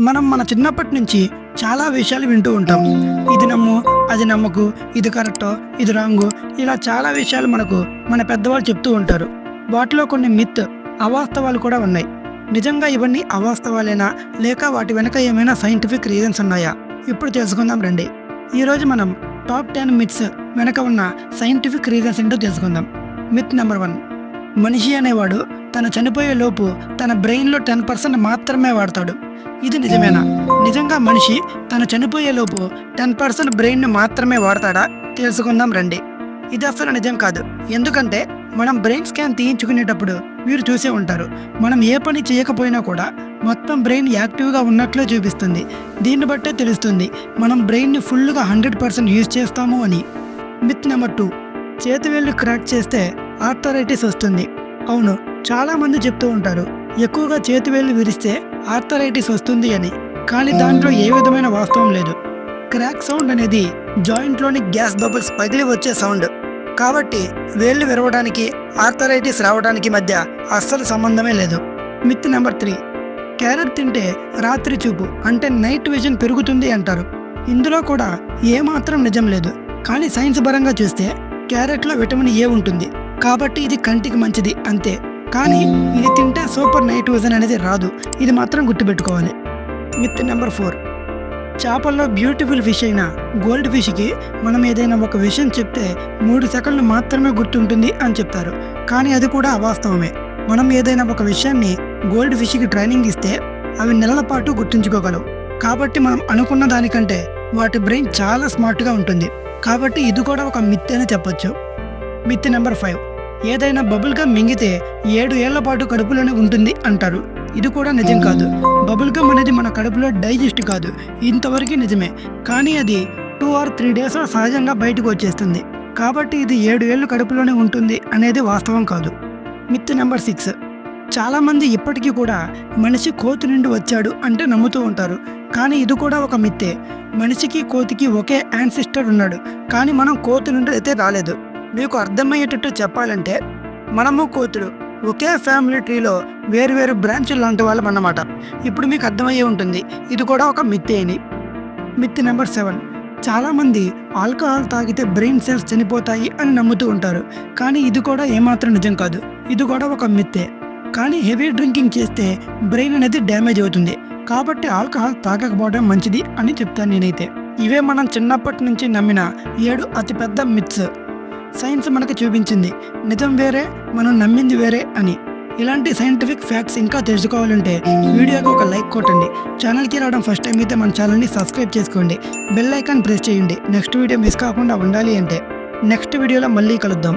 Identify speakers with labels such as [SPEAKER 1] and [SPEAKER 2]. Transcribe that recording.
[SPEAKER 1] మనం మన చిన్నప్పటి నుంచి చాలా విషయాలు వింటూ ఉంటాం. ఇది నమ్ము అది నమ్మకు ఇది కరెక్టో ఇది రాంగు ఇలా చాలా విషయాలు మనకు మన పెద్దవాళ్ళు చెప్తూ ఉంటారు. వాటిలో కొన్ని మిత్ అవాస్తవాలు కూడా ఉన్నాయి. నిజంగా ఇవన్నీ అవాస్తవాలేనా? లేక వాటి వెనక ఏమైనా సైంటిఫిక్ రీజన్స్ ఉన్నాయా? ఇప్పుడు తెలుసుకుందాం రండి. ఈరోజు మనం టాప్ టెన్ మిత్స్ వెనక ఉన్న సైంటిఫిక్ రీజన్స్ ఏంటో తెలుసుకుందాం. మిత్ నెంబర్ వన్ మనిషి అనేవాడు తను చనిపోయే లోపు తన బ్రెయిన్లో టెన్ పర్సెంట్ మాత్రమే వాడతాడు. ఇది నిజమేనా? నిజంగా మనిషి తను చనిపోయే లోపు టెన్ పర్సెంట్ బ్రెయిన్ను మాత్రమే వాడతాడా? తెలుసుకుందాం రండి. ఇది అసలు నిజం కాదు. ఎందుకంటే మనం బ్రెయిన్ స్కాన్ తీయించుకునేటప్పుడు మీరు చూసే ఉంటారు. మనం ఏ పని చేయకపోయినా కూడా మొత్తం బ్రెయిన్ యాక్టివ్గా ఉన్నట్లే చూపిస్తుంది. దీన్ని బట్టే తెలుస్తుంది మనం బ్రెయిన్ని ఫుల్గా హండ్రెడ్ పర్సెంట్ యూజ్ చేస్తాము అని. Myth number two. చేతి వేళ్ళు క్రాక్ చేస్తే ఆర్థరైటిస్ వస్తుంది. అవును. చాలా మంది చెప్తూ ఉంటారు ఎక్కువగా చేతి వేళ్ళు విరిస్తే ఆర్థరైటిస్ వస్తుంది అని. కానీ దాంట్లో ఏ విధమైన వాస్తవం లేదు. క్రాక్ సౌండ్ అనేది జాయింట్లోని గ్యాస్ బబుల్స్ పగిలి వచ్చే సౌండ్. కాబట్టి వేళ్ళు విరవడానికి ఆర్థరైటిస్ రావడానికి మధ్య అస్సలు సంబంధమే లేదు. Myth number three. క్యారెట్ తింటే రాత్రి చూపు అంటే నైట్ విజన్ పెరుగుతుంది అంటారు. ఇందులో కూడా ఏమాత్రం నిజం లేదు. కానీ సైన్స్ పరంగా చూస్తే క్యారెట్లో విటమిన్ ఏ ఉంటుంది. కాబట్టి ఇది కంటికి మంచిది అంతే. కానీ ఇది తింటే సూపర్ నైట్ విజన్ అనేది రాదు. ఇది మాత్రం గుర్తుపెట్టుకోవాలి. Myth number four. చేపల్లో బ్యూటిఫుల్ ఫిష్ అయిన గోల్డ్ ఫిష్కి మనం ఏదైనా ఒక విషయం చెప్తే మూడు సెకండ్లు మాత్రమే గుర్తుంటుంది అని చెప్తారు. కానీ అది కూడా అవాస్తవమే. మనం ఏదైనా ఒక విషయాన్ని గోల్డ్ ఫిష్కి ట్రైనింగ్ ఇస్తే అవి నెలల పాటు గుర్తుంచుకోగలవు. కాబట్టి మనం అనుకున్న దానికంటే వాటి బ్రెయిన్ చాలా స్మార్ట్గా ఉంటుంది. కాబట్టి ఇది కూడా ఒక మిత్ అని చెప్పొచ్చు. Myth number five. ఏదైనా బబుల్గా మింగితే ఏడు ఏళ్ళ పాటు కడుపులోనే ఉంటుంది అంటారు. ఇది కూడా నిజం కాదు. బబుల్ గమ్ అనేది మన కడుపులో డైజెస్ట్ కాదు. ఇంతవరకు నిజమే. కానీ అది టూ ఆర్ త్రీ డేస్లో సహజంగా బయటకు వచ్చేస్తుంది. కాబట్టి ఇది ఏడు ఏళ్ళు కడుపులోనే ఉంటుంది అనేది వాస్తవం కాదు. Myth number six. చాలామంది ఇప్పటికీ కూడా మనిషి కోతి నుండి వచ్చాడు అంటే నమ్ముతూ ఉంటారు. కానీ ఇది కూడా ఒక మిత్తే. మనిషికి కోతికి ఒకే యాన్సిస్టర్ ఉన్నాడు. కానీ మనం కోతి నుండి అయితే రాలేదు. మీకు అర్థమయ్యేటట్టు చెప్పాలంటే మనము కోతుడు ఒకే ఫ్యామిలీ ట్రీలో వేరు వేరు బ్రాంచులు లాంటి వాళ్ళం అన్నమాట. ఇప్పుడు మీకు అర్థమయ్యే ఉంటుంది. ఇది కూడా ఒక మిత్తే అని. మిత్తి నెంబర్ సెవెన్ చాలామంది ఆల్కహాల్ తాగితే బ్రెయిన్ సెల్స్ చనిపోతాయి అని నమ్ముతూ ఉంటారు. కానీ ఇది కూడా ఏమాత్రం నిజం కాదు. ఇది కూడా ఒక మిత్తే. కానీ హెవీ డ్రింకింగ్ చేస్తే బ్రెయిన్ అనేది డ్యామేజ్ అవుతుంది. కాబట్టి ఆల్కహాల్ తాగకపోవడం మంచిది అని చెప్తాను నేనైతే. ఇవే మనం చిన్నప్పటి నుంచి నమ్మిన ఏడు అతిపెద్ద మిత్స్ సైన్స్ మనకు చూపించింది. నిజం వేరే మనం నమ్మింది వేరే అని. ఇలాంటి సైంటిఫిక్ ఫ్యాక్ట్స్ ఇంకా తెలుసుకోవాలంటే వీడియోకి ఒక లైక్ కొట్టండి. ఛానల్కి రావడం ఫస్ట్ టైం అయితే మన ఛానల్ని సబ్స్క్రైబ్ చేసుకోండి. బెల్ ఐకాన్ ప్రెస్ చేయండి. నెక్స్ట్ వీడియో మిస్ కాకుండా ఉండాలి అంటే నెక్స్ట్ వీడియోలో మళ్ళీ కలుద్దాం.